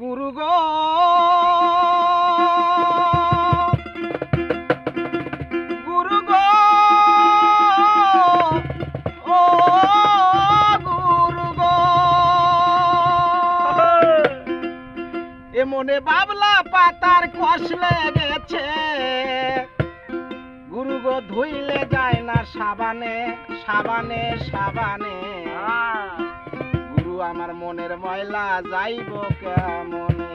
গুরু গো। গুরু গো। ও গুরু গো। এ মনে বাবলা পাতার কষ লেগেছে। গুরু গো ধুইলে যায় না সাবানে সাবানে সাবানে। আমার মনের ময়লা যাইব কেমনে?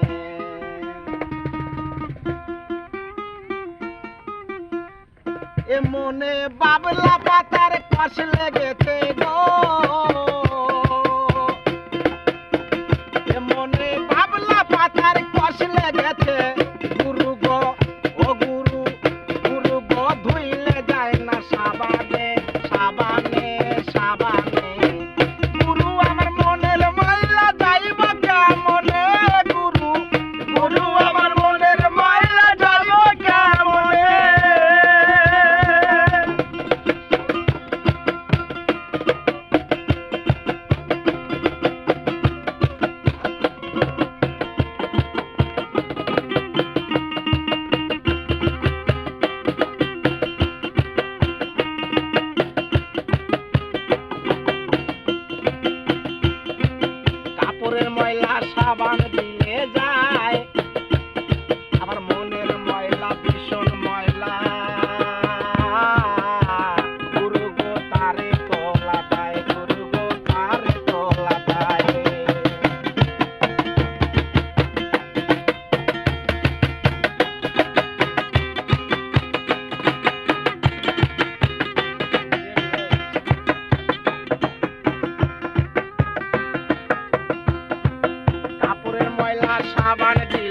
এ মনে বাবলা পাতার কষ লেগেছে I'm on the beat. সাবান দিয়ে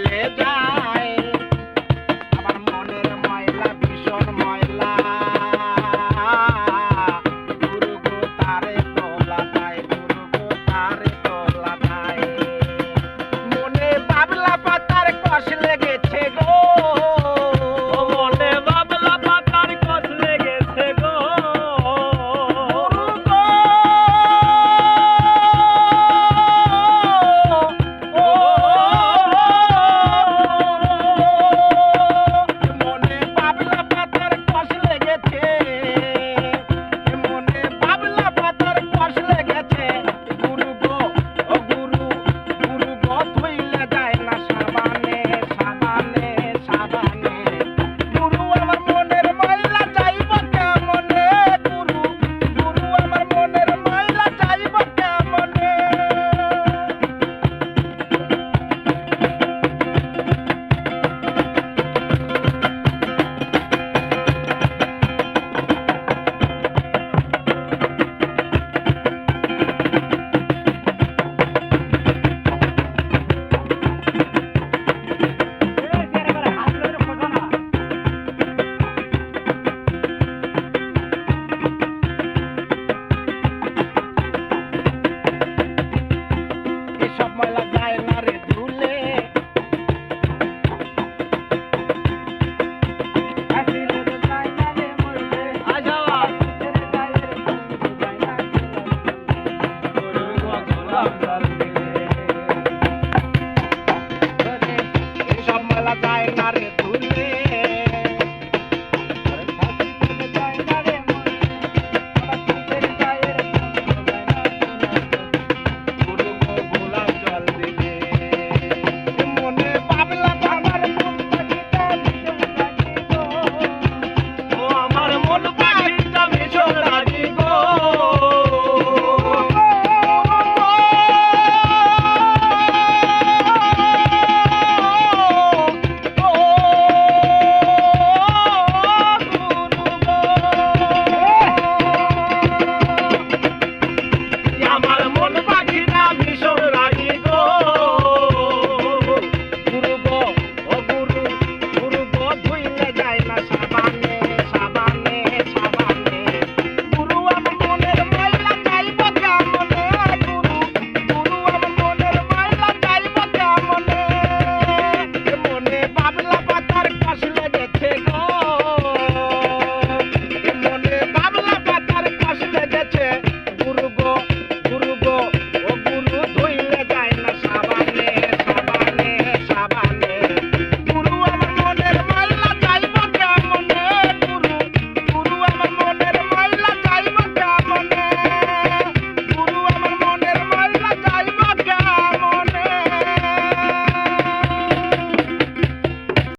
সব ময়লা যায় না রে